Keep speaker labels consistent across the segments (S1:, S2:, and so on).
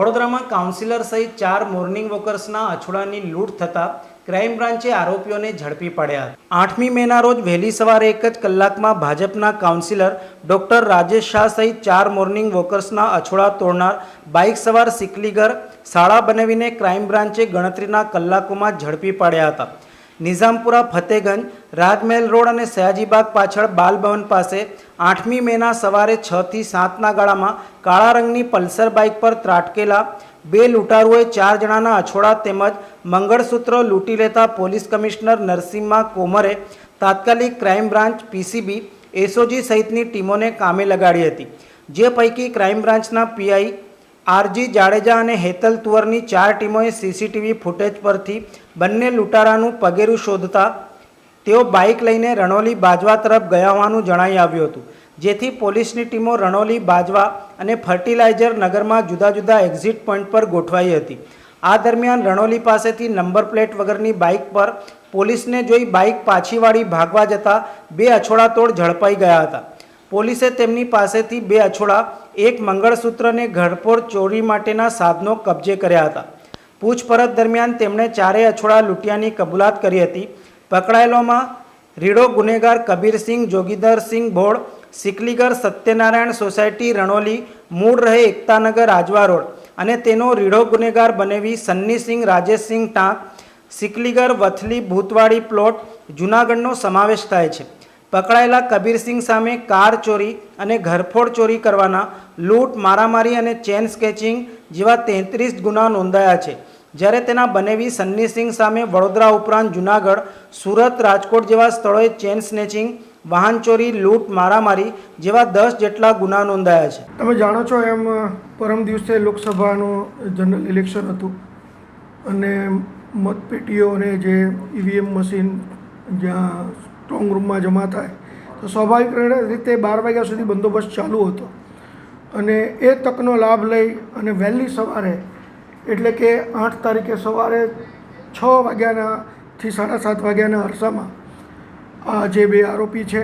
S1: વડોદરામાં કાઉન્સિલર સહિત ચાર મોર્નિંગ વોકર્સના અછોડાની લૂંટ થતાં ક્રાઇમ બ્રાન્ચે આરોપીઓને ઝડપી પડ્યા. આઠમી મેના રોજ વહેલી સવારે એક જ કલાકમાં ભાજપના કાઉન્સિલર ડોક્ટર રાજેશ શાહ સહિત ચાર મોર્નિંગ વોકર્સના અછોડા તોડનાર બાઇક સવાર સિકલીગર શાળા બનાવીને ક્રાઇમ બ્રાન્ચે ગણતરીના કલાકોમાં ઝડપી પાડ્યા હતા. નિઝામપુરા ફતેગંજ, રાજમહેલ રોડ અને સયાજીબાગ પાછળ બાલભવન પાસે આઠમી મેના સવારે છથી સાતના ગાળામાં કાળા રંગની પલ્સર બાઇક પર ત્રાટકેલા બે લૂંટારુઓએ ચાર જણાના અછોડા તેમજ મંગળસૂત્ર લૂંટી લેતા પોલીસ કમિશનર નરસિંહમાં કોમરે તાત્કાલિક ક્રાઇમ બ્રાન્ચ પીસીબી, એસઓજી સહિતની ટીમોને કામે લગાડી હતી. જે પૈકી ક્રાઇમ બ્રાન્ચના પીઆઈ આરજી જાડેજા અને હેતલ તુવરની ચાર ટીમોએ સીસીટીવી ફૂટેજ પરથી બંને લૂંટારાનું પગેરું શોધતા તેઓ બાઇક લઈને રણોલી બાજવા તરફ ગયા હોવાનું જણાઈ આવ્યું હતું. જેથી પોલીસની ટીમો રણોલી બાજવા અને ફર્ટિલાઇઝર નગરમાં જુદા જુદા એક્ઝિટ પોઈન્ટ પર ગોઠવાઈ હતી. આ દરમિયાન રણોલી પાસેથી નંબર પ્લેટ વગરની બાઇક પર પોલીસને જોઈ બાઇક પાછીવાળી ભાગવા જતા બે અછોડાતોડ ઝડપાઈ ગયા હતા. પોલીસે તેમની પાસેથી બે અછોડા, એક મંગળસૂત્રને ઘરપોર ચોરી માટેના સાધનો કબજે કર્યા હતા. પૂછપરછ દરમિયાન તેમણે ચારેય અછોડા લૂંટિયાની કબૂલાત કરી હતી. પકડાયેલોમાં રીડો ગુનેગાર કબીરસિંહ, જોગીદરસિંહ ભોળ સિકલીગર સત્યનારાયણ સોસાયટી, રણોલી, મૂળ રહે એકતાનગર, રાજવા રોડ અને તેનો રીડો ગુનેગાર બનેવી સન્નીસિંહ, રાજેશસિંહ ટાંક, સિકલીગર, વથલી, ભૂતવાડી પ્લોટ જૂનાગઢનો સમાવેશ થાય છે. પકડાયેલા કબીરસિંહ સામે કાર ચોરી અને ઘરફોડ ચોરી કરવાના લૂંટ, મારામારી અને ચેન સ્કેચિંગ જેવા તેત્રીસ ગુના નોંધાયા છે. જ્યારે તેના બનેવી સન્નીસિંહ સામે વડોદરા ઉપરાંત જૂનાગઢ, સુરત, રાજકોટ જેવા સ્થળોએ ચેન સ્નેચિંગ, વાહન ચોરી, લૂંટ, મારામારી જેવા દસ જેટલા ગુના નોંધાયા છે.
S2: તમે જાણો છો એમ, પરમ દિવસે લોકસભાનું જનરલ ઇલેક્શન હતું અને મતપેટીઓ અને જે ઈવીએમ મશીન જ્યાં સ્ટ્રોંગ રૂમમાં જમા થાય. તો સ્વાભાવિક રીતે બાર વાગ્યા સુધી બંદોબસ્ત ચાલુ હતો. અને એ તકનો લાભ લઈ અને વહેલી સવારે, એટલે કે આઠ તારીખે સવારે છ વાગ્યાના થી સાડા સાત વાગ્યાના અરસામાં, આ જે બે આરોપી છે,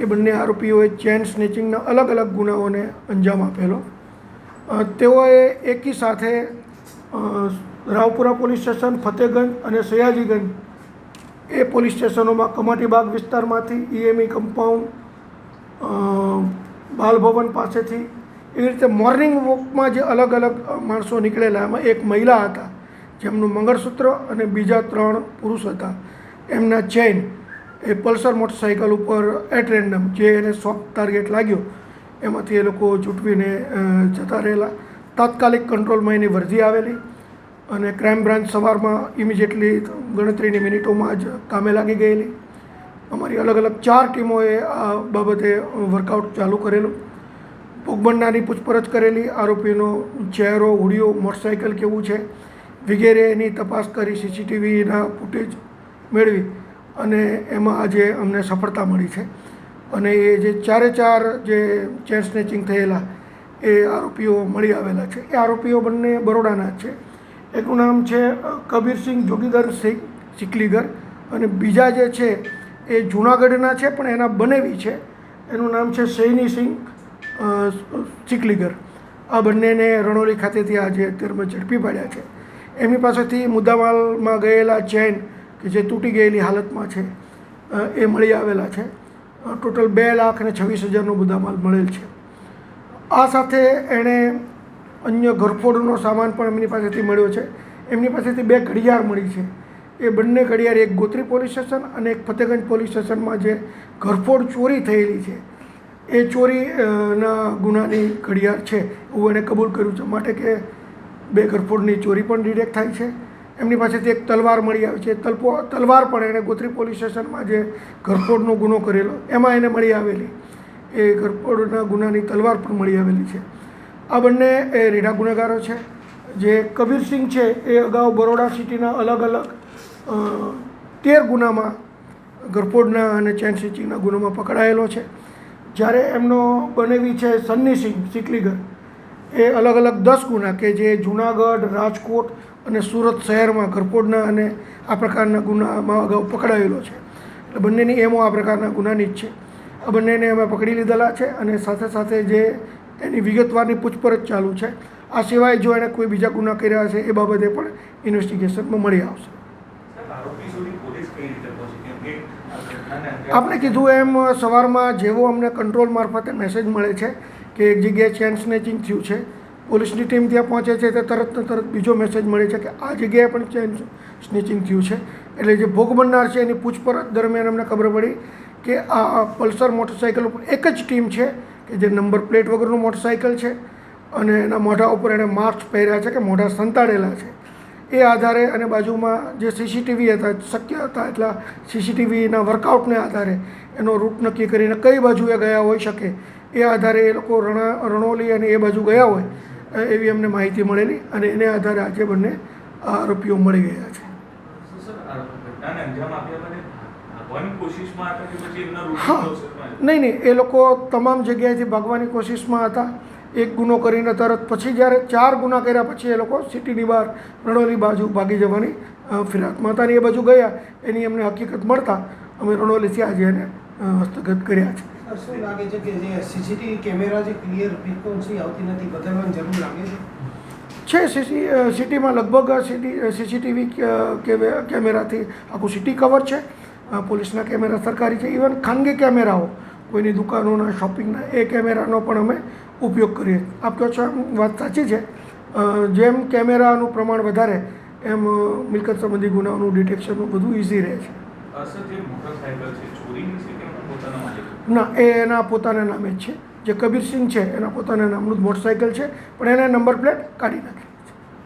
S2: એ બંને આરોપીઓએ ચેન સ્નેચિંગના અલગ અલગ ગુનાઓને અંજામ આપેલો. તેઓએ એકી સાથે રાવપુરા પોલીસ સ્ટેશન, ફતેગંજ અને સયાજીગંજ એ પોલીસ સ્ટેશનોમાં કમાટીબાગ વિસ્તારમાંથી ઈએમઈ કમ્પાઉન્ડ બાલભવન પાસેથી એવી રીતે મોર્નિંગ વોકમાં જે અલગ અલગ માણસો નીકળેલા, એમાં એક મહિલા હતા, જેમનું મંગળસૂત્ર અને બીજા ત્રણ પુરુષ હતા. એમના ચેઇન એ પલ્સર મોટરસાઇકલ ઉપર એટ રેન્ડમ જે એને સોફ્ટ ટાર્ગેટ લાગ્યો, એમાંથી એ લોકો ચૂંટવીને જતા રહેલા. તાત્કાલિક કંટ્રોલમાં એની વર્ધી આવેલી. અને ક્રાઇમ બ્રાન્ચ સવારમાં ઇમિજિએટલી ગણતરીની મિનિટોમાં જ કામે લાગી ગયેલી. અમારી અલગ અલગ ચાર ટીમોએ આ બાબતે વર્કઆઉટ ચાલુ કરેલું. ભોગબંડાની પૂછપરછ કરેલી, આરોપીનો ચહેરો હુડિયો મોટરસાઇકલ કેવું છે, વગેરેની તપાસ કરી સીસીટીવીના ફૂટેજ મેળવી અને એમાં આજે અમને સફળતા મળી છે. અને એ જે ચારે ચાર જે ચેન સ્નેચિંગ થયેલા, એ આરોપીઓ મળી આવેલા છે. એ આરોપીઓ બંને બરોડાના જ છે. એકનું નામ છે કબીરસિંહ જોગીદર સિંહ સિકલીગર. અને બીજા જે છે એ જૂનાગઢના છે પણ એના બનેવી છે. એનું નામ છે સૈની સિંહ અ, આ બંનેને રણોલી ખાતેથી આજે અત્યારમાં ઝડપી પાડ્યા છે. એમની પાસેથી મુદ્દામાલમાં ગયેલા ચેન કે જે તૂટી ગયેલી હાલતમાં છે એ મળી આવેલા છે. ટોટલ બે લાખ અને છવ્વીસ હજારનો મુદ્દામાલ મળેલ છે. આ સાથે એણે અન્ય ઘરફોડનો સામાન પણ એમની પાસેથી મળ્યો છે. એમની પાસેથી બે ઘડિયાળ મળી છે. એ બંને ઘડિયાળ એક ગોત્રી પોલીસ સ્ટેશન અને એક ફતેગંજ પોલીસ સ્ટેશનમાં જે ઘરફોડ ચોરી થયેલી છે. એ ચોરીના ગુનાની ઘડિયાળ છે એવું એણે કબૂલ કર્યું છે. માટે કે બે ઘરફોડની ચોરી પણ ડિટેક્ટ થાય છે. એમની પાસેથી એક તલવાર મળી આવી છે. તલપો, તલવાર પણ એણે ગોત્રી પોલીસ સ્ટેશનમાં જે ઘરફોડનો ગુનો કરેલો, એમાં એને મળી આવેલી. એ ઘરફોડના ગુનાની તલવાર પણ મળી આવેલી છે. આ બંને એ રીઢા ગુનેગારો છે. જે કબીરસિંહ છે એ અગાઉ બરોડા સિટીના અલગ અલગ તેર ગુનામાં ગરફોડના અને ચેન સિટીના ગુનામાં પકડાયેલો છે. જ્યારે એમનો બનેવી છે સન્ની સિંહ, સિકલીગર, એ અલગ અલગ દસ ગુના કે જે જુનાગઢ, રાજકોટ અને સુરત શહેરમાં ગરફોડના અને આ પ્રકારના ગુનામાં અગાઉ પકડાયેલો છે. એટલે બંનેની એમો આ પ્રકારના ગુનાની જ છે. આ બંનેને અમે પકડી લીધેલા છે અને સાથે સાથે જે એની વિગતવારની પૂછપરછ ચાલુ છે. આ સિવાય જો એણે કોઈ બીજા ગુના કર્યા હશે એ બાબતે પણ ઇન્વેસ્ટિગેશનમાં મળી આવશે. આપણે કીધું એમ સવારમાં જેવો અમને કંટ્રોલ મારફતે મેસેજ મળે છે કે એક જગ્યાએ ચેન સ્નેચિંગ થયું છે. પોલીસની ટીમ ત્યાં પહોંચે છે તે તરત ને તરત બીજો મેસેજ મળે છે કે આ જગ્યાએ પણ ચેન સ્નેચિંગ થયું છે. એટલે જે ભોગ બનનાર છે એની પૂછપરછ દરમિયાન અમને ખબર પડી કે આ પલ્સર મોટરસાઇકલ ઉપર એક જ ટીમ છે. કે જે નંબર પ્લેટ વગરનું મોટરસાઇકલ છે અને એના મોઢા ઉપર એણે માસ્ક પહેર્યા છે કે મોઢા સંતાડેલા છે. એ આધારે અને બાજુમાં જે સીસીટીવી હતા, શક્ય હતા એટલા સીસીટીવીના વર્કઆઉટને આધારે એનો રૂટ નક્કી કરીને કઈ બાજુએ ગયા હોઈ શકે એ આધારે એ લોકો રણા, રણોલી અને એ બાજુ ગયા હોય એવી અમને માહિતી મળેલી અને એને આધારે આજે બંને આરોપીઓ મળી ગયા છે. નહીં નહીં એ લોકો તમામ જગ્યાએથી ભાગવાની કોશિશમાં હતા એક ગુનો કરીને તરત પછી જ્યારે ચાર ગુના કર્યા પછી એ લોકો સિટીની બહાર રણોલી બાજુ ભાગી જવાની ફિરાકમાં હતા અને એ બાજુ ગયા એની અમને હકીકત મળતા અમે રણોલીથી આજે એને હસ્તગત કર્યા છે.
S3: શું લાગે છે કે જે સીસીટીવી કેમેરા જે ક્લિયર ફ્રીક્વન્સી આવતી નથી બદલવાની જરૂર લાગે છે?
S2: છે સીસી સિટીમાં લગભગ સિટી સીસીટીવી કેમેરાથી આખું સિટી કવર છે. પોલીસના કેમેરા સરકારી છે ઇવન ખાનગી કેમેરાઓ. કોઈની દુકાનોના શોપિંગના એ કેમેરાનો પણ અમે ઉપયોગ કરીએ. આપ કહો છો એમ વાત સાચી છે. જેમ કેમેરાનું પ્રમાણ વધારે એમ મિલકત સંબંધી ગુનાઓનું ડિટેક્શનનું બધું ઇઝી રહે છે.
S4: મોટરસાયકલ
S2: ના એ એના પોતાના નામે જ છે. જે કબીરસિંહ છે એના પોતાના નામનું જ મોટરસાઇકલ છે પણ એને નંબર પ્લેટ કાઢી નાખી.